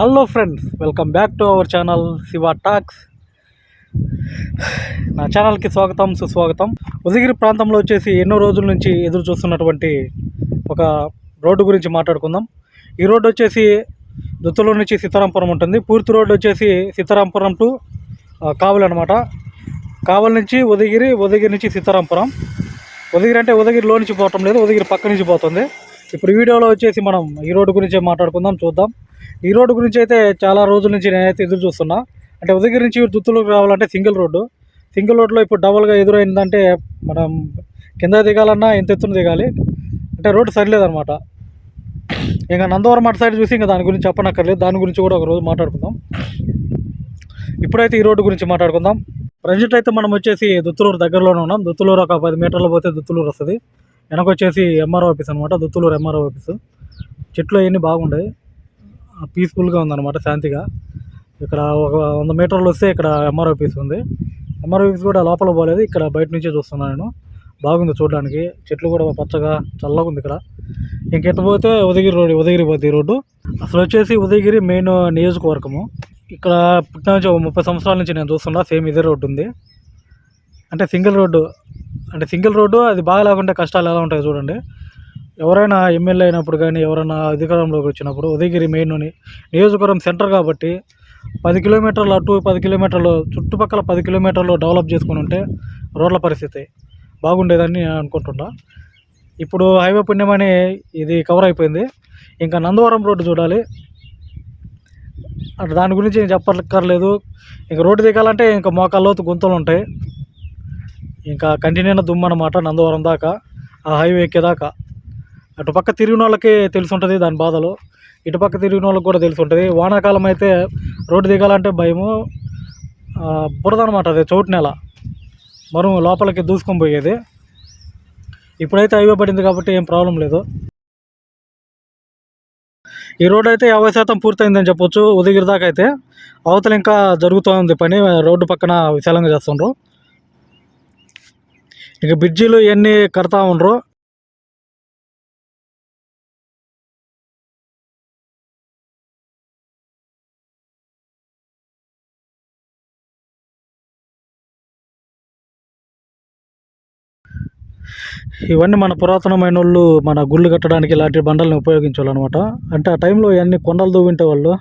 Hello friends welcome back to our channel Shiva talks నా ఛానల్కి స్వాగతం సుస్వాగతం. ఉదగిరి ప్రాంతంలో వచ్చేసి ఎన్నో రోజుల నుంచి ఎదురు చూస్తున్నటువంటి ఒక రోడ్డు గురించి మాట్లాడుకుందాం. ఈ రోడ్డు వచ్చేసి దుత్తలో నుంచి సీతారాంపురం ఉంటుంది. పూర్తి రోడ్డు వచ్చేసి సీతారాంపురం టు కావలి అనమాట కావలి నుంచి ఉదగిరి ఉదగిరి నుంచి సీతారాంపురం. ఉదగిరి అంటే ఉదగిరిలో నుంచి పోవటం లేదు ఉదగిరి పక్క నుంచి పోతుంది. ఇప్పుడు వీడియోలో వచ్చేసి మనం ఈ రోడ్డు గురించే మాట్లాడుకుందాం చూద్దాం. ఈ రోడ్డు గురించి అయితే చాలా రోజుల నుంచి నేనైతే ఎదురు చూస్తున్నా. అంటే ఉదయగిరి నుంచి దుత్తులోకి రావాలంటే సింగిల్ రోడ్డు. సింగిల్ రోడ్లో ఇప్పుడు డబల్గా ఎదురైందంటే మనం కింద దిగాలన్నా ఎంత ఎత్తున దిగాలి. అంటే రోడ్డు సరిలేదనమాట ఇంకా నందవరం అటు సైడ్ చూసి ఇంకా దాని గురించి చెప్పనక్కర్లేదు. దాని గురించి కూడా ఒక రోజు మాట్లాడుకుందాం. ఇప్పుడైతే ఈ రోడ్డు గురించి మాట్లాడుకుందాం. ప్రజెంట్ అయితే మనం వచ్చేసి దుత్తులూరు దగ్గరలోనే ఉన్నాం. దుత్తులూరు ఒక పది మీటర్లు పోతే దుత్తులూరు వస్తుంది. వెనక వచ్చేసి ఎంఆర్ఓ ఆఫీస్ అనమాట దుత్తులూరు ఎంఆర్ఓ ఆఫీసు. చెట్లు అవన్నీ బాగుండేవి. పీస్ఫుల్గా ఉందన్నమాట శాంతిగా. ఇక్కడ ఒక వంద మీటర్లు వస్తే ఇక్కడ ఎంఆర్ ఆఫీస్ ఉంది. ఎంఆర్ ఆఫీస్ కూడా లోపల పోలేదు ఇక్కడ బయట నుంచే చూస్తున్నాను నేను. బాగుంది చూడడానికి. చెట్లు కూడా పచ్చగా చల్లగా ఉంది ఇక్కడ. ఇంకెట్ట పోతే ఉదయగిరి రోడ్డు ఉదయగిరి పోతే ఈ రోడ్డు. అసలు వచ్చేసి ఉదయగిరి మెయిన్ నియోజకవర్గము. ఇక్కడ పుట్టిన నుంచి ముప్పై సంవత్సరాల నుంచి నేను చూస్తున్నా సేమ్ ఇదే రోడ్డు ఉంది. అంటే సింగిల్ రోడ్డు అంటే సింగిల్ రోడ్డు అది బాగా లేకుంటే కష్టాలు ఎలా ఉంటాయి చూడండి. ఎవరైనా ఎమ్మెల్యే అయినప్పుడు కానీ ఎవరైనా అధికారంలోకి వచ్చినప్పుడు ఉదయగిరి మెయిన్ నియోజకవర్గం సెంటర్ కాబట్టి పది కిలోమీటర్లు అటు పది కిలోమీటర్లు చుట్టుపక్కల పది కిలోమీటర్లు డెవలప్ చేసుకుని ఉంటే రోడ్ల పరిస్థితి బాగుండేదని నేను అనుకుంటున్నా. ఇప్పుడు హైవే పుణ్యమని ఇది కవర్ అయిపోయింది. ఇంకా నందవరం రోడ్డు చూడాలి. అంటే దాని గురించి నేను చెప్పక్కర్లేదు. ఇంకా రోడ్డు దిగాలంటే ఇంకా మోకాల్లోతు గుంతలు ఉంటాయి. ఇంకా కంటిన్యూ దుమ్ము అనమాట నందవరం దాకా ఆ హైవే ఎక్కేదాకా. అటుపక్క తిరిగిన వాళ్ళకి తెలిసి ఉంటుంది దాని బాధలు. ఇటు పక్క తిరిగిన వాళ్ళకి కూడా తెలిసి ఉంటుంది వానాకాలం అయితే రోడ్డు దిగాలంటే భయము. బురద అనమాట అది చోటు నెల. మరో లోపలికి దూసుకొని పోయేది. ఇప్పుడైతే హైవే పడింది కాబట్టి ఏం ప్రాబ్లం లేదు. ఈ రోడ్ అయితే యాభై శాతం పూర్తయిందని చెప్పొచ్చు. ఉదగిరి దాకా అయితే అవతల ఇంకా జరుగుతూ ఉంది పని. రోడ్డు పక్కన విశాలంగా చేస్తుండ్రు. ఇక బ్రిడ్జీలు ఇవన్నీ కడతా ఉండరు. ఇవన్నీ మన పురాతనమైన వాళ్ళు మన గుళ్ళు కట్టడానికి ఇలాంటి బండల్ని ఉపయోగించాలన్నమాట అంటే ఆ టైంలో ఇవన్నీ కొండలు దూవింటే వాళ్ళు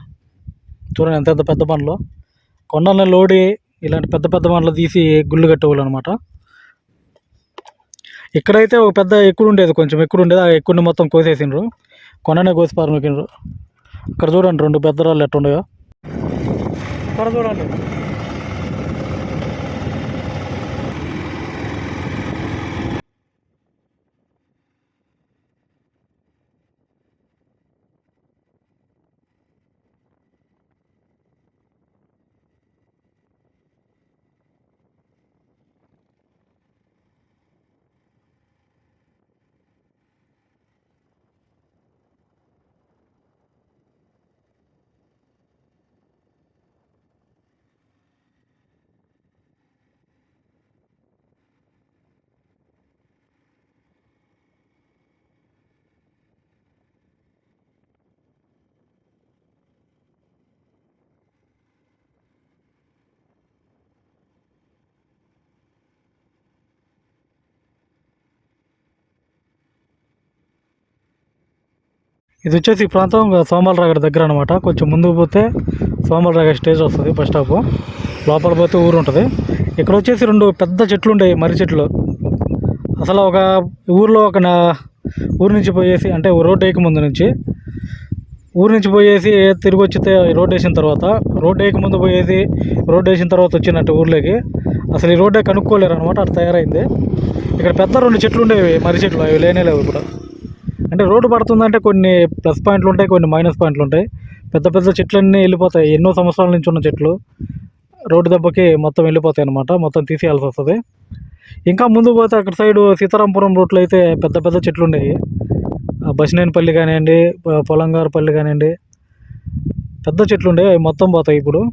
చూడండి ఎంత పెద్ద బండ్లు. కొండలను లోడి ఇలాంటి పెద్ద పెద్ద బండ్లు తీసి గుళ్ళు కట్టేవాళ్ళు అనమాట ఇక్కడైతే ఒక పెద్ద ఎక్కుడు ఉండేది కొంచెం ఎక్కుడు ఉండేది. ఆ ఎక్కుడిని మొత్తం కోసేసిండ్రు. కొండనే కోసి పారమికిండ్రు. అక్కడ చూడండి రెండు పెద్ద రాళ్ళు ఎట్టుండయో అక్కడ చూడండి. ఇది వచ్చేసి ఈ ప్రాంతం సోమాలరాగర్ దగ్గర అనమాట కొంచెం ముందుకు పోతే సోమాలరాగర్ స్టేజ్ వస్తుంది బస్ స్టాప్. లోపల పోతే ఊరు ఉంటుంది. ఇక్కడ వచ్చేసి రెండు పెద్ద చెట్లు ఉండేవి మర్రి చెట్లు. అసలు ఒక ఊర్లో ఒక నా ఊరు నుంచి పోయేసి అంటే రోడ్డు వేయక ముందు నుంచి ఊరు నుంచి పోయేసి తిరిగి వచ్చితే రోడ్డు వేసిన తర్వాత రోడ్డు వేయక ముందు పోయేసి రోడ్డు వేసిన తర్వాత వచ్చినట్టు ఊర్లోకి. అసలు ఈ రోడ్డే కనుక్కోలేరు అనమాట అట్లా తయారైంది. ఇక్కడ పెద్ద రెండు చెట్లు ఉండేవి మర్రి చెట్లు అవి లేనే లేవు ఇప్పుడు. అంటే రోడ్డు పడుతుందంటే కొన్ని ప్లస్ పాయింట్లు ఉంటాయి కొన్ని మైనస్ పాయింట్లు ఉంటాయి. పెద్ద పెద్ద చెట్లన్నీ వెళ్ళిపోతాయి. ఎన్నో సంవత్సరాల నుంచి ఉన్న చెట్లు. రోడ్డు దెబ్బకి మొత్తం వెళ్ళిపోతాయి అనమాట మొత్తం తీసేయాల్సి వస్తుంది. ఇంకా ముందు పోతే అక్కడ సైడు సీతారాంపురం రూట్లో అయితే పెద్ద పెద్ద చెట్లు ఉండేవి. ఆ బసినేనిపల్లి కానివ్వండి ప- పొలంగారపల్లి కానివ్వండి పెద్ద చెట్లు ఉండే అవి మొత్తం పోతాయి ఇప్పుడు.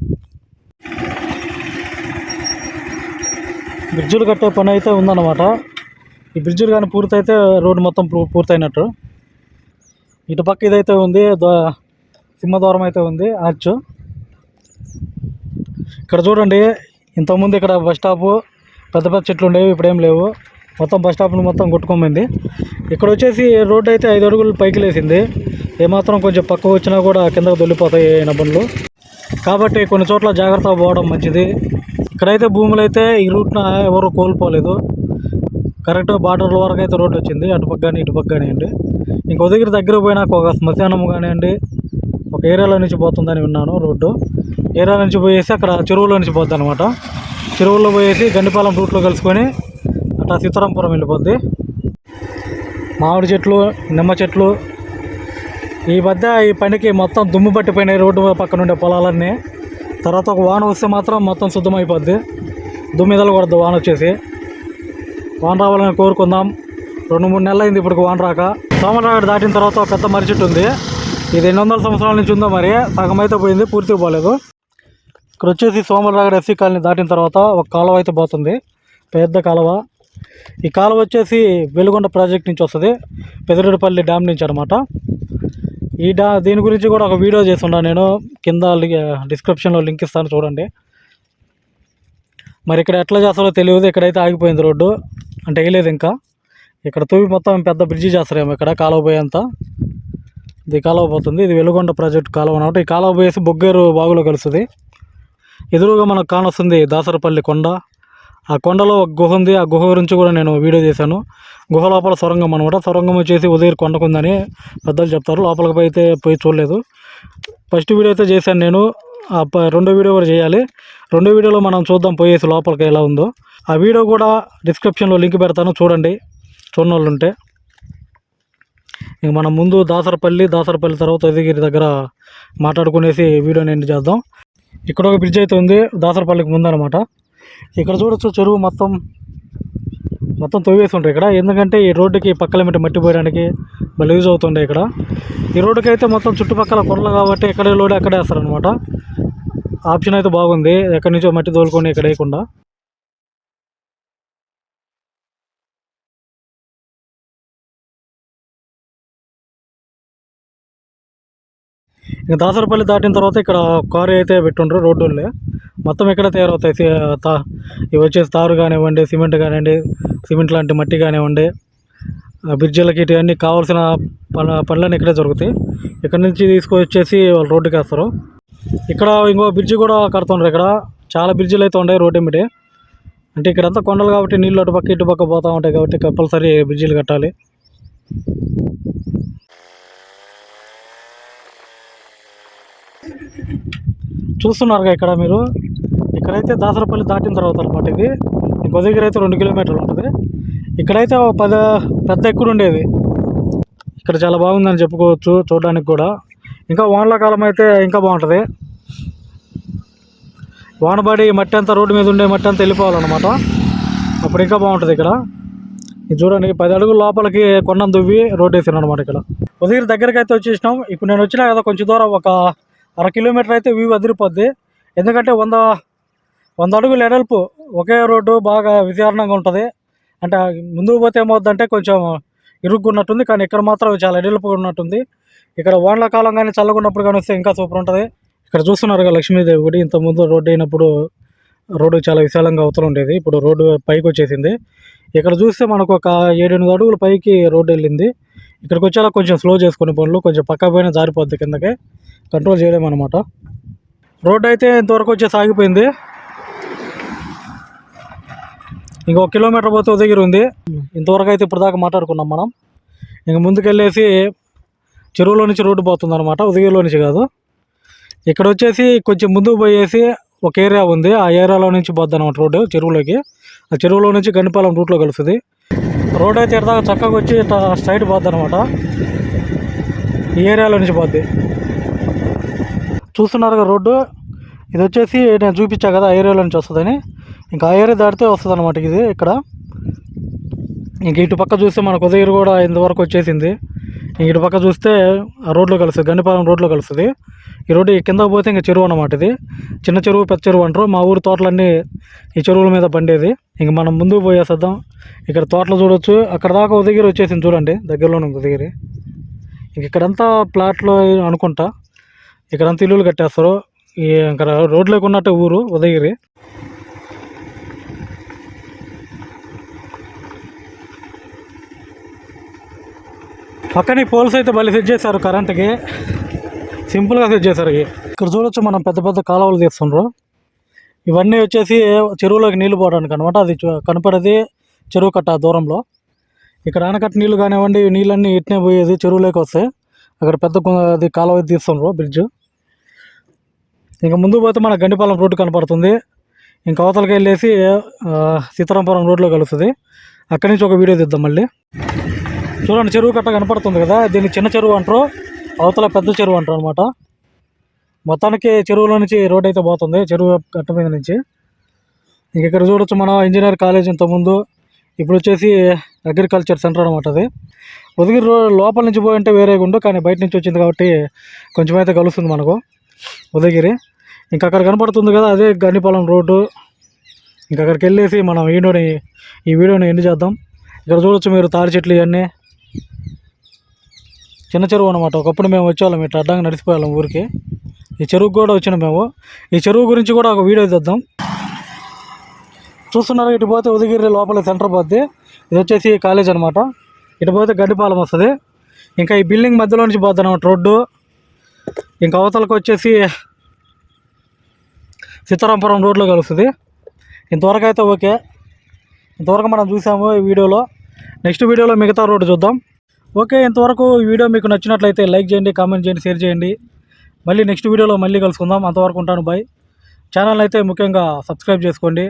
బ్రిడ్జులు కట్టే పని అయితే ఉందన్నమాట. ఈ బ్రిడ్జులు కానీ పూర్తయితే రోడ్డు మొత్తం పూ- పూర్తయినట్టు. ఇటు పక్క ఇదైతే ఉంది సింహద్వారం అయితే ఉంది ఆర్చ్ ఇక్కడ చూడండి ఇంతకుముందు ఇక్కడ బస్ స్టాప్ పెద్ద పెద్ద చెట్లు ఉండేవి ఇప్పుడు ఏం లేవు. మొత్తం బస్ స్టాప్ని మొత్తం కొట్టుకోమైంది ఇక్కడ వచ్చేసి రోడ్డు అయితే ఐదు అడుగులు పైకి లేసింది ఏమాత్రం కొంచెం పక్క వచ్చినా కూడా కిందకు దొల్లిపోతాయి అయిన కాబట్టి కొన్ని చోట్ల జాగ్రత్తగా పోవడం మంచిది. ఇక్కడైతే భూములు అయితే ఈ రూట్న ఎవరు కోల్పోలేదు. కరెక్ట్గా బార్డర్ల వరకు అయితే రోడ్డు వచ్చింది. అటు పక్క కానీ ఇటు పక్క కానివ్వండి ఇంకో దగ్గర దగ్గర పోయినాక ఒక శ్మశానం కానివ్వండి ఒక ఏరియాలో నుంచి పోతుందని విన్నాను రోడ్డు. ఏరియా నుంచి పోయేసి అక్కడ చెరువులో నుంచి పోద్ది అనమాట చెరువుల్లో పోయేసి గండిపాలెం రూట్లో కలుసుకొని అట్లా సీతారాంపురం వెళ్ళిపోద్ది. మామిడి చెట్లు నిమ్మ చెట్లు ఈ మధ్య ఈ పనికి మొత్తం దుమ్ము పట్టిపోయినాయి రోడ్డు పక్కన ఉండే పొలాలన్నీ. తర్వాత ఒక వాన వస్తే మాత్రం మొత్తం శుద్ధమైపోద్ది. దుమ్మిదలు కొడద్దు వాన వచ్చేసి. వాన రావాలని కోరుకుందాం. రెండు మూడు నెలలు అయింది ఇప్పుడు వాన రాక. సోమరాగడ దాటిన తర్వాత ఒక పెద్ద మర్రి చెట్టు ఉంది. ఇది ఎన్ని వందల సంవత్సరాల నుంచి ఉందో మరి. సగం అయితే పోయింది పూర్తిగా పోలేదు. ఇక్కడ వచ్చేసి సోమరాగడ ఎస్సీ కాలనీ దాటిన తర్వాత ఒక కాలువ అయితే పోతుంది. పెద్ద కాలువ. ఈ కాలువ వచ్చేసి వెలుగొండ ప్రాజెక్ట్ నుంచి వస్తుంది. పెదరుడిపల్లి డ్యామ్ నుంచి అనమాట ఈ డా దీని గురించి కూడా ఒక వీడియో చేస్తున్నాను నేను. కింద డిస్క్రిప్షన్లో లింక్ ఇస్తాను చూడండి. మరి ఇక్కడ ఎట్లా చేస్తారో తెలియదు. ఇక్కడైతే ఆగిపోయింది రోడ్డు. అంటే వేయలేదు ఇంకా. ఇక్కడ తూవి మొత్తం పెద్ద బ్రిడ్జి చేస్తారేమో ఇక్కడ కాలువ పోయేంత ఇది కాలువ పోతుంది ఇది వెలుగొండ ప్రాజెక్ట్ కాలువ అనమాట ఈ కాలువ పోయేసి బొగ్గేరు బాగులో కలుస్తుంది. ఎదురుగా మనకు కానొస్తుంది దాసరపల్లి కొండ. ఆ కొండలో ఒక గుహ ఉంది. ఆ గుహ గురించి కూడా నేను వీడియో చేశాను. గుహ లోపల సొరంగం అనమాట సొరంగం వచ్చేసి ఉదయం కొండకుందని పెద్దలు చెప్తారు. లోపలికి పోయి అయితే పోయి చూడలేదు. ఫస్ట్ వీడియో అయితే చేశాను నేను. రెండో వీడియో కూడా చేయాలి. రెండో వీడియోలో మనం చూద్దాం పోయేసి లోపలికి ఎలా ఉందో. ఆ వీడియో కూడా డిస్క్రిప్షన్లో లింక్ పెడతాను చూడండి. చూడని వాళ్ళు ఉంటే. ఇంక మనం ముందు దాసరపల్లి దాసరపల్లి తర్వాత ఉదయగిరి దగ్గర మాట్లాడుకునేసి వీడియోని ఎండ్ చేద్దాం. ఇక్కడ ఒక బ్రిడ్జ్ అయితే ఉంది దాసరపల్లికి ముందు అనమాట ఇక్కడ చూడొచ్చు చెరువు మొత్తం మొత్తం తవ్వేసి ఉంటాయి ఇక్కడ. ఎందుకంటే ఈ రోడ్డుకి పక్కల మట్టి మట్టి పోయడానికి మళ్ళీ యూజ్ అవుతుండే ఇక్కడ. ఈ రోడ్డుకి అయితే మొత్తం చుట్టుపక్కల కొండలు కాబట్టి ఎక్కడే లోడ్ అక్కడే వేస్తారనమాట. ఆప్షన్ అయితే బాగుంది. ఎక్కడి నుంచో మట్టి తోలుకొని ఇక్కడ వేయకుండా ఇంకా దాసరపల్లి దాటిన తర్వాత ఇక్కడ కారు అయితే పెట్టుండ్రు రోడ్డు మొత్తం ఇక్కడ తయారవుతాయి? తా ఇవి వచ్చేసి తారు కానివ్వండి సిమెంట్ కానివ్వండి సిమెంట్ లాంటి మట్టి కానివ్వండి ఆ బ్రిడ్జిలకి కావాల్సిన పన పనులన్నీ ఇక్కడే జరుగుతాయి. ఇక్కడ నుంచి తీసుకొచ్చేసి వాళ్ళు రోడ్డుకి వేస్తారు ఇక్కడ ఇంకో బ్రిడ్జి కూడా కడుతుండ్రు ఇక్కడ. చాలా బ్రిడ్జిలు అయితే ఉన్నాయి రోడ్డు ఎమ్మిటి అంటే ఇక్కడంతా కొండలు కాబట్టి నీళ్ళు అటు పక్క ఇటు పక్క పోతూ ఉంటాయి కాబట్టి కంపల్సరీ బ్రిడ్జిలు కట్టాలి. చూస్తున్నారుగా ఇక్కడ మీరు. ఇక్కడైతే దాసరపల్లి దాటిన తర్వాత అనమాట ఇది. ఇంకో దగ్గర అయితే రెండు కిలోమీటర్లు ఉంటుంది. ఇక్కడైతే పద పెద్ద ఎక్కుడు ఉండేది. ఇక్కడ చాలా బాగుందని చెప్పుకోవచ్చు చూడడానికి కూడా. ఇంకా వానల కాలం అయితే ఇంకా బాగుంటుంది. వానబడి మట్టి అంతా రోడ్డు మీద ఉండే మట్టి అంతా వెళ్ళిపోవాలన్నమాట. అప్పుడు ఇంకా బాగుంటుంది ఇక్కడ. ఇది చూడండి పది అడుగుల లోపలికి కొండం దువ్వి రోడ్ వేసాను అనమాట ఇక్కడ. ఉదయం దగ్గరికి అయితే వచ్చేసినాం. ఇప్పుడు నేను వచ్చినా కదా కొంచెం దూరం ఒక అర కిలోమీటర్ అయితే వ్యూ అదిరిపోద్ది. ఎందుకంటే వంద వంద అడుగులు ఎడల్పు ఒకే రోడ్డు బాగా విచారణంగా ఉంటుంది. అంటే ముందుకు పోతే ఏమవుద్దంటే కొంచెం ఇరుగ్గున్నట్టుంది కానీ ఇక్కడ మాత్రం చాలా ఎడల్పుగా ఉన్నట్టుంది. ఇక్కడ వానల కాలం కానీ చల్లకున్నప్పుడు కానీ వస్తే ఇంకా సూపర్ ఉంటుంది. ఇక్కడ చూస్తున్నారు కదా లక్ష్మీదేవి గుడి. ఇంత ముందు రోడ్డు అయినప్పుడు రోడ్డు చాలా విశాలంగా అవతల ఉండేది. ఇప్పుడు రోడ్డు పైకి వచ్చేసింది. ఇక్కడ చూస్తే మనకు ఒక ఏడెనిమిది అడుగుల పైకి రోడ్డు వెళ్ళింది. ఇక్కడికి వచ్చేలా కొంచెం స్లో చేసుకునే పనులు కొంచెం పక్క పైన జారిపోద్ది కిందకే. కంట్రోల్ చేయలేమన్నమాట రోడ్డు అయితే ఇంతవరకు వచ్చేసి ఆగిపోయింది ఇంకొక కిలోమీటర్ పోతే దగ్గర ఉంది. ఇంతవరకు అయితే ఇప్పుడు దాకా మాట్లాడుకున్నాం మనం. ఇంక ముందుకెళ్ళేసి చెరువులో నుంచి రోడ్డు పోతుంది అనమాట ఉదయంలో నుంచి కాదు. ఇక్కడ వచ్చేసి కొంచెం ముందుకు పోయేసి ఒక ఏరియా ఉంది ఆ ఏరియాలో నుంచి పోద్ది అనమాట రోడ్డు చెరువులోకి. ఆ చెరువులో నుంచి గండిపాలెం రూట్లో కలుస్తుంది. రోడ్ అయితే ఇడదాకా చక్కగా వచ్చి ఇట్లా స్ట్రైట్ పోద్ది అనమాట ఈ ఏరియాలో నుంచి పోద్ది. చూస్తున్నారుగా రోడ్డు? ఇది వచ్చేసి నేను చూపించా కదా ఆ ఏరియాలో నుంచి వస్తుందని. ఇంకా ఆ ఏరియా దాటితే వస్తుంది అనమాట ఇది ఇక్కడ. ఇంక ఇటు పక్క చూస్తే మనకు ఉదయం కూడా ఇంతవరకు వచ్చేసింది. ఇటు పక్క చూస్తే ఆ రోడ్లో కలుస్తుంది గండిపాలెం రోడ్లో కలుస్తుంది. ఈ రోడ్డు కింద కిందకు పోతే ఇంకా చెరువు అనమాట ఇది. చిన్న చెరువు పెద్ద చెరువు అంటారు. మా ఊరి తోటలన్నీ ఈ చెరువుల మీద పండేది. ఇంక మనం ముందుకు పోయేసేద్దాం. ఇక్కడ తోటలు చూడొచ్చు. అక్కడ దాకా ఉదగిరి వచ్చేసింది చూడండి. దగ్గరలోనే ఇంకో ఉదగిరి ఇంక ఇక్కడంతా ప్లాట్లో అనుకుంటా. ఇక్కడంతా ఇల్లులు కట్టేస్తారు. ఈ ఇంకా రోడ్లోకి ఉన్నట్టే ఊరు ఉదయగిరి పక్కనే పోల్స్ అయితే మళ్ళీ సెట్ చేశారు కరెంట్కి సింపుల్గా సెట్ చేశారు ఇవి. ఇక్కడ చూడొచ్చు మనం పెద్ద పెద్ద కాలువలు తీస్తుండ్రు. ఇవన్నీ వచ్చేసి చెరువులోకి నీళ్ళు పోవడానికి అనమాట అది కనపడేది చెరువు కట్ట దూరంలో. ఇక్కడ ఆనకట్ట నీళ్ళు కానివ్వండి నీళ్ళన్నీ ఇట్నే పోయేది చెరువులోకి వస్తాయి అక్కడ పెద్ద అది కాలువ తీస్తుండ్రు బ్రిడ్జ్ ఇంకా ముందు పోతే మన గండిపాలెం రోడ్డు కనపడుతుంది. ఇంకా అవతలకి వెళ్ళేసి సీతారాంపురం రోడ్లో కలుస్తుంది. అక్కడి నుంచి ఒక వీడియో తీద్దాం మళ్ళీ. చూడండి చెరువు కట్ట కనపడుతుంది కదా దీన్ని చిన్న చెరువు అంటారు అవతల పెద్ద చెరువు అంటారు అనమాట మొత్తానికి చెరువులో నుంచి రోడ్ అయితే పోతుంది చెరువు కట్ట మీద నుంచి. ఇంక ఇక్కడ చూడొచ్చు మనం ఇంజనీర్ కాలేజ్ ఇంతకుముందు ముందు ఇప్పుడు వచ్చేసి అగ్రికల్చర్ సెంటర్ అనమాట అది. ఉదగిరి రో లోపల నుంచి పోయి అంటే వేరే ఉండు కానీ బయట నుంచి వచ్చింది కాబట్టి కొంచెం అయితే కలుస్తుంది మనకు ఉదయగిరి ఇంకా అక్కడ కనపడుతుంది కదా అదే గండిపాలెం రోడ్డు. ఇంకా అక్కడికి వెళ్ళేసి మనం వీడియోని ఈ వీడియోని ఎండ్ చేద్దాం. ఇక్కడ చూడొచ్చు మీరు తాడి చెట్లు ఇవన్నీ. చిన్న చెరువు అనమాట ఒకప్పుడు మేము వచ్చేవాళ్ళం ఇట్లా అడ్డంగా నడిచిపోయాళ్ళం ఊరికి. ఈ చెరువుకు కూడా వచ్చినాం మేము. ఈ చెరువు గురించి కూడా ఒక వీడియో తెద్దాం. చూస్తున్నారు ఇటు పోతే ఉదగిరి లోపల సెంటర్ పోద్ది. ఇది వచ్చేసి కాలేజ్ అనమాట ఇటు పోతే గడ్డిపాలెం వస్తుంది. ఇంకా ఈ బిల్డింగ్ మధ్యలో నుంచి పోద్ది అనమాట రోడ్డు. ఇంకా అవతలకు వచ్చేసి సీతారాంపురం రోడ్లో కలుస్తుంది. ఇంతవరకు అయితే ఓకే. ఇంతవరకు మనం చూసాము ఈ వీడియోలో. నెక్స్ట్ వీడియోలో మిగతా రోడ్డు చూద్దాం. ఓకే ఇంతవరకు ఈ వీడియో మీకు నచ్చినట్లయితే లైక్ చేయండి కామెంట్ చేయండి షేర్ చేయండి. మళ్ళీ నెక్స్ట్ వీడియోలో మళ్ళీ కలుసుకుందాం. అంతవరకు ఉంటాను. బాయ్. ఛానల్ అయితే ముఖ్యంగా సబ్స్క్రైబ్ చేసుకోండి.